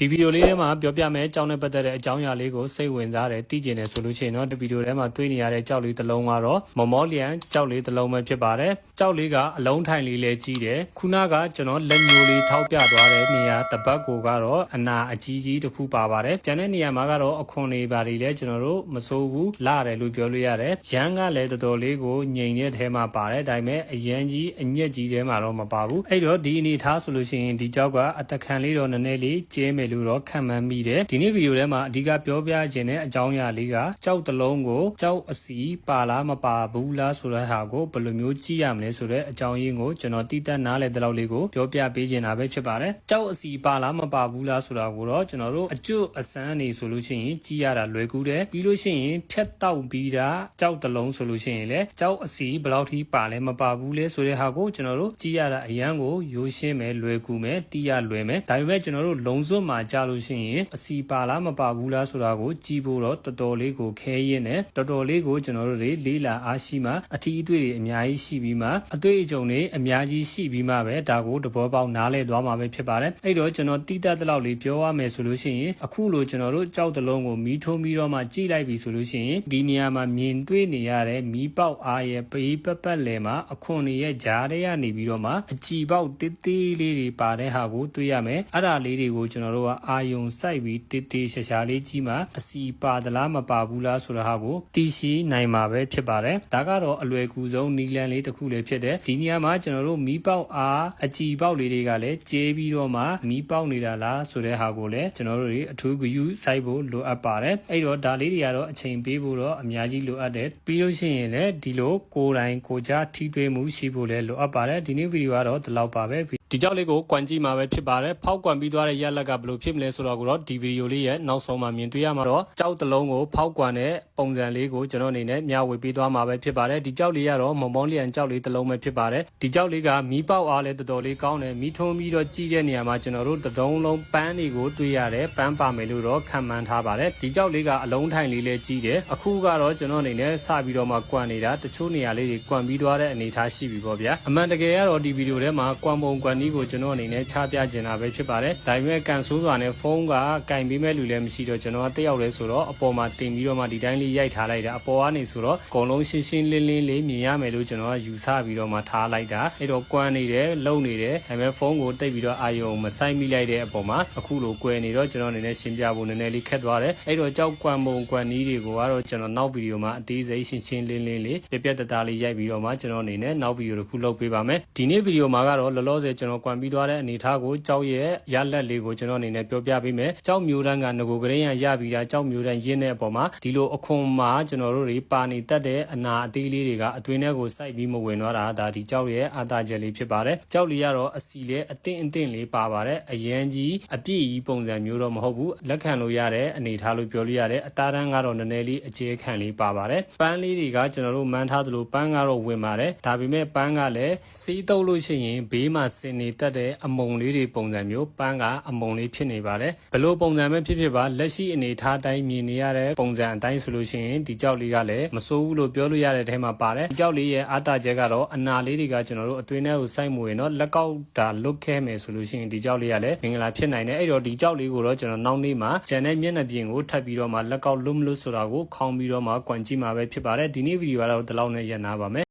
ဒီဗီဒီယိုလေးထဲမှာပြောပြမယ်ကြောင်းနဲ့ပတ်သက်တဲ့အကြောင်းအရာလေးကိုစိတ်ဝင်စားတယ်သိကျင်တယ်ဆိုလို့ရှိရင်တော့ဒီဗီဒီယိုထဲမှာတွေ့နေရတဲ့ကြောက်လေးတစ်လုံးကတော့မမောလျံကြောက်လေးတစ်လုံးပဲဖြစ်ပါတယ်ကြောက်လေးကအလုံးထိုင်လေးလည်းကြီးတယ်ခုနကကျွန်တော်လက်ညိုလေးထောက်ပြသွားတဲ့နေရာတပတ်ကိုကတော့အနာအကြီးကြီးတစ်ခုပါပါတယ်ကျန်တဲ့နေရာမှာကတော့အခွန်လေးပါလေးလည်းကျွန်တော်တို့မစိုးဘူးလာတယ်လို့ပြောလို့ရတယ်ရန်ကလည်းတော်တော်လေးကိုငြိမ်တဲ့ထဲမှာပါတယ်ဒါပေမဲ့အရန်ကြီးအညက်ကြီးထဲမှာတော့မပါဘူးအဲ့တော့ဒီအနေထားဆိုလို့ရှိရင်ဒီကြောက်ကအသက်ခံလေးတော့နည်းနည်းလေးကျဲမယ်လို့တော့ခံမှန်းမိတယ်ဒီနေ့ဗီဒီယိုထဲမှာအဓိကပြောပြခြင်းတဲ့အကြောင်းအရာလေးကကြောက်တစ်လုံးကိုကြောက်အစီပါလားမပါဘူးလားဆိုတဲ့ဟာကိုဘယ်လိုမျိုးကြည့်ရမလဲဆိုတဲ့အကြောင်းရင်းကိုကျွန်တော်တိတက်နားလဲတဲ့လောက်လေးကိုပြောပြပေးခြင်းတာပဲဖြစ်ပါတယ်ကြောက်အစီပါလားမပါဘူးလားဆိုတာကိုတော့ကျွန်တော်တို့အကျွတ်အစမ်းနေဆိုလို့ရှိရင်ကြည့်ရတာလွယ်ကူတယ်ပြီးလို့ရှိရင်ဖြတ်တောက်ပြီးတာကြောက်တစ်လုံးဆိုလို့ရှိရင်လည်းကြောက်အစီဘယ်လောက်ထိပါလဲမပါဘူးလဲဆိုတဲ့ဟာကိုကျွန်တော်တို့ကြည့်ရတာအရန်ကိုရိုးရှင်းမယ်လွယ်ကူမယ်တီးရလွယ်မယ်ဒါပေမဲ့ကျွန်တော်တို့လုံစွတ်မှာကြာလို့ရှိရင်အစီပါလားမပါဘူးလားဆိုတာကိုကြည့်ဖို့တော့တော်တော်လေးကိုခဲရင်းနဲ့တော်တော်လေးကိုကျွန်တော်တို့တွေလေးလာအားရှိမှအထီးအတွေ့တွေအများကြီးရှိပြီးမှအတွေ့အကြုံတွေအများကြီးရှိပြီးမှပဲဒါကိုတဘောပေါက်နားလဲသွားမှာပဲဖြစ်ပါတယ်အဲ့တော့ကျွန်တော်တိတက်တဲ့လောက်လေးပြောရမယ်ဆိုလို့ရှိရင်အခုလိုကျွန်တော်တို့ကြောက်တလုံးကိုမီးထိုးပြီးတော့မှကြည့်လိုက်ပြီဆိုလို့ရှိရင်ဒီနေရာမှာမြင်တွေ့နေရတဲ့မီးပေါက်အားရဲ့ပေးပပတ်လယ်မှာအခွန်တွေရဲ့ကြားထဲကနေပြီးတော့မှအကြည်ပေါက်တစ်သေးလေးတွေပါတဲ့ဟာကိုတွေ့ရမယ်အဲ့ဒါလေးတွေကိုကျွန်တော်တို့ကအာယုံစိုက်ပြီးတစ်သေးရှာရှာလေးကြီးမှအစီပါသလားမပါဘူးလားဆိုတဲ့ဟာကိုသိရှိနိုင်မှာပဲဖြစ်ပါတယ်ဒါကတော့အလွယ်ကူဆုံးနီလန်လေးတစ်ခုလေးဖြစ်တယ်ဒီနေရာမှာကျွန်တော်တို့မီးပေါက်အားအကြည်ပေါက်လေးတွေကလည်းကျဲပြီးတော့မှမီးပေါက်နေတာလားဆိုတဲ့ဟာကိုလည်းကျွန်တော်တို့တွေအထူးဂရုစိုက်ဖို့လိုအပ်ပါတယ်အဲ့တော့ဒါလေးတွေကတော့အချိန်ပေးဖို့တော့အများကြီးလိုအပ်တယ်ပြီးလို့ရှိရင်လည်းဒီလိုကိုယ်တိုင်ကိုကြားထိတွေ့မှုရှိဖို့လည်းလိုအပ်ပါတယ်ဒီနေ့ဗီဒီယိုကတော့ဒီလောက်ပါပဲ ဒီကြောက်လေးကိုကွန်ကြည့်မှာပဲဖြစ်ပါတယ်ဖောက်ကွန်ပြီးသွားတဲ့ရက်လက်ကဘယ်လိုဖြစ်မလဲဆိုတော့ကိုတော့ဒီဗီဒီယိုလေးရဲ့နောက်ဆုံးမှာမြင်တွေ့ရမှာတော့ကြောက်တစ်လုံးကိုဖောက်ကွန်တဲ့ပုံစံလေးကိုကျွန်တော်အနေနဲ့မျှဝေပေးသွားမှာပဲဖြစ်ပါတယ်ဒီကြောက်လေးကတော့မုံမောင်းလျံကြောက်လေးတစ်လုံးပဲဖြစ်ပါတယ်ဒီကြောက်လေးကမီးပေါက်အားလည်းတော်တော်လေးကောင်းတယ်မီးထုံးပြီးတော့ကြည့်တဲ့နေရာမှာကျွန်တော်တို့တဒုံလုံးပန်းတွေကိုတွေ့ရတယ်ပန်းပါမယ်လို့တော့ခံမှန်းထားပါတယ်ဒီကြောက်လေးကအလုံးထိုင်လေးလည်းကြီးတယ်အခုကတော့ကျွန်တော်အနေနဲ့စပြီးတော့မှကွန်နေတာတချို့နေရာလေးတွေကွန်ပြီးသွားတဲ့အနေအထားရှိပြီပေါ့ဗျာအမှန်တကယ်ကတော့ဒီဗီဒီယိုထဲမှာကွန်ပုံကွန်နီးကိုကျွန်တော်အနေနဲ့ချပြကျင်တာပဲဖြစ်ပါတယ်ဒါပေမဲ့ကန်ဆိုးစွာနဲ့ဖုန်းကကင်ပေးမဲ့လူလည်းမရှိတော့ကျွန်တော်ကတက်ရောက်လဲဆိုတော့အပေါ်မှာတင်ပြီးတော့မှဒီတိုင်းလေးရိုက်ထားလိုက်တာအပေါ်ကနေဆိုတော့အကုန်လုံးရှင်းရှင်းလင်းလင်းလေးမြင်ရမယ်လို့ကျွန်တော်ကယူဆပြီးတော့မှထားလိုက်တာအဲ့တော့ကွမ်းနေတယ်လုံနေတယ်ဒါပေမဲ့ဖုန်းကိုတိတ်ပြီးတော့အာယုံမဆိုင်မိလိုက်တဲ့အပေါ်မှာအခုလိုကွယ်နေတော့ကျွန်တော်အနေနဲ့ရှင်းပြဖို့နည်းနည်းလေးခက်သွားတယ်အဲ့တော့ကြောက်ကွမ်းမုံကွမ်းနီးတွေကိုကတော့ကျွန်တော်နောက်ဗီဒီယိုမှာအသေးစိတ်ရှင်းရှင်းလင်းလင်းလေးပြပြတသားလေးရိုက်ပြီးတော့မှကျွန်တော်အနေနဲ့နောက်ဗီဒီယိုတစ်ခုလုပ်ပေးပါမယ်ဒီနေ့ဗီဒီယိုမှာကတော့လောလောဆယ်ကျွန်တော်ကွမ်းပြီးသွားတဲ့အနေအထားကိုကြောက်ရဲ့ရလက်လေးကိုကျွန်တော်အနေနဲ့ပြောပြပေးမယ်ကြောက်မျိုးတန်းကငကိုကရင်ရရပြီးတာကြောက်မျိုးတန်းရင်းတဲ့အပေါ်မှာဒီလိုအခွန်မှာကျွန်တော်တို့တွေပါနေတတ်တဲ့အနာအသေးလေးတွေကအတွင်းထဲကိုစိုက်ပြီးမဝင်တော့တာဒါဒီကြောက်ရဲ့အာတာချက်လေးဖြစ်ပါတယ်ကြောက်လေးကတော့အစီလေးအတင်းအတင်းလေးပါပါတယ်အရန်ကြီးအပြည့်ကြီးပုံစံမျိုးတော့မဟုတ်ဘူးလက်ခံလို့ရတဲ့အနေထားလို့ပြောလို့ရတယ်အသားတန်းကတော့နည်းနည်းလေးအခြေခံလေးပါပါတယ်ပန်းလေးတွေကကျွန်တော်တို့မှန်းထားသလိုပန်းကတော့ဝင်ပါတယ်ဒါပေမဲ့ပန်းကလည်းစီးတုပ်လို့ရှိရင်ဘေးမှာစင်နေတတ်တဲ့အမုံလေးတွေပုံစံမျိုးပန်းကအမုံလေးဖြစ်နေပါတယ်ဘလို့ပုံစံပဲဖြစ်ဖြစ်ပါလက်ရှိအနေထားတိုင်းမြင်နေရတဲ့ပုံစံအတိုင်းဆိုလို့ရှိရင်ဒီကြောက်လေးကလည်းမစိုးဘူးလို့ပြောလို့ရတဲ့အထဲမှာပါတယ်ဒီကြောက်လေးရဲ့အာတာချက်ကတော့အနာလေးတွေကကျွန်တော်တို့အတွင်းထဲကိုစိုက်မှုရင်တော့လက်ကောက်တာလွတ်ခဲမယ်ဆိုလို့ရှိရင်ဒီကြောက်လေးကလည်းမင်္ဂလာဖြစ်နိုင်တယ်အဲ့တော့ဒီကြောက်လေးကိုတော့ကျွန်တော်နောက်နေ့မှာဂျန်တဲ့မျက်နှာပြင်ကိုထပ်ပြီးတော့မှလက်ကောက်လွတ်မလို့ဆိုတာကိုခေါင်းပြီးတော့မှကွန်ကြည့်မှာပဲဖြစ်ပါတယ်ဒီနေ့ဗီဒီယိုကတော့ဒီလောက်နဲ့ရန်နာပါမယ်